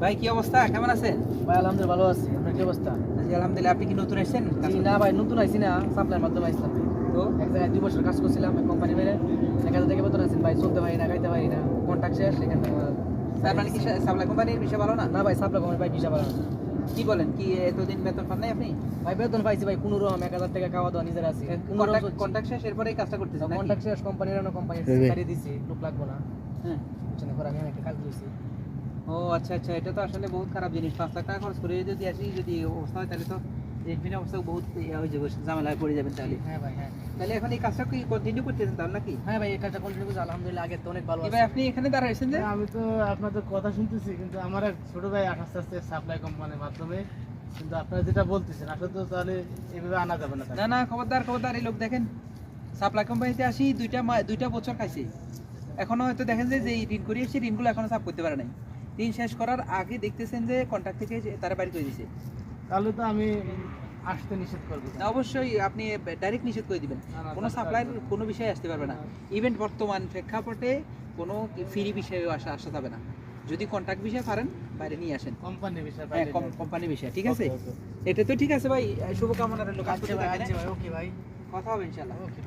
ভাই কি অবস্থা? কেমন আছেন? ভাই আলহামদুলিল্লাহ ভালো আছি। আপনার কি অবস্থা? জি আলহামদুলিল্লাহ। আপনি কি নতুন এসেছেন জি না ভাই নতুন আইছি না। সাপ্লাইয়ের মাধ্যমে ভাই। তো? এক জায়গায় দুই বছর কাজ করছিলাম কোম্পানি এক হাজার টাকা বেতন আছেন ভাই চলতে পারি না খাইতে পারি না। কন্ট্যাক্ট শেষ সেখান থেকে মানে কি সাপ্লাই কোম্পানির বিষয় ভালো না? না ভাই সাপ্লাই কোম্পানি ভাই ভিসা বাড়ানো কি বলেন কি এতদিন বেতন পান নাই আপনি? ভাই বেতন পাইছি ভাই কোনো রকম এক হাজার টাকা খাওয়া দাওয়া নিজের আছে। কন্ট্যাক্ট শেষ এরপরেই কাজটা করতেছেন নাকি? কন্ট্যাক্ট শেষ কোম্পানির অন্য কোম্পানি। ছাড়িয়ে দিছি লোক লাগবো না। হ্যাঁ। বুঝছেন পরে আমি একটা কাজ দিয়েছি ও আচ্ছা আচ্ছা এটা তো আসলে বহুত খারাপ জিনিস। পাঁচ লাখ টাকা খরচ করে যদি আসি যদি অবস্থা হয় তাহলে তো রেডমির অবস্থা বহুত ইয়ে হয়ে যাবে ঝামেলায় পড়ে যাবেন তাহলে। হ্যাঁ ভাই হ্যাঁ। তাহলে এখন এই কাজটা কি কন্টিনিউ করতেছেন তাহলে নাকি? হ্যাঁ ভাই এই কাজটা কন্টিনিউ করছি আলহামদুলিল্লাহ আগে তো অনেক ভালো ভাই আপনি এখানে দাঁড়াইছেন যে? আমি তো আপনাদের কথা শুনতেছি কিন্তু আমার এক ছোট ভাই আস্তে আস্তে সাপ্লাই কোম্পানির মাধ্যমে কিন্তু আপনারা যেটা বলতেছেন আসলে তো তাহলে এভাবে আনা যাবে না না না খবরদার খবরদার এই লোক দেখেন সাপ্লাই কোম্পানিতে আসি দুইটা দুইটা বছর খাইছে। এখনও হয়তো দেখেন যে যে ঋণ করে এসেছে ঋণগুলো এখনও সাফ করতে পারে নাই। ঋণ শেষ করার আগে দেখতেছেন যে কন্ট্রাক্ট থেকে তারা বাড়ি করে দিয়েছে তাহলে তো আমি আসতে নিষেধ করব। অবশ্যই আপনি ডাইরেক্ট নিষেধ করে দিবেন। কোনো সাপ্লাইয়ের কোনো বিষয়ে আসতে পারবে না। ইভেন্ট বর্তমান প্রেক্ষাপটে কোনো ফ্রি বিষয়ে আসা আসা যাবে না। যদি কন্ট্রাক্ট বিষয়ে পারেন বাইরে নিয়ে আসেন। কোম্পানি বিষয় হ্যাঁ কোম্পানি বিষয় ঠিক আছে. এটা তো ঠিক আছে ভাই শুভকামনার লোক আচ্ছা আচ্ছা ভাই ওকে ভাই। কথা হবে ইনশাল্লাহ ওকে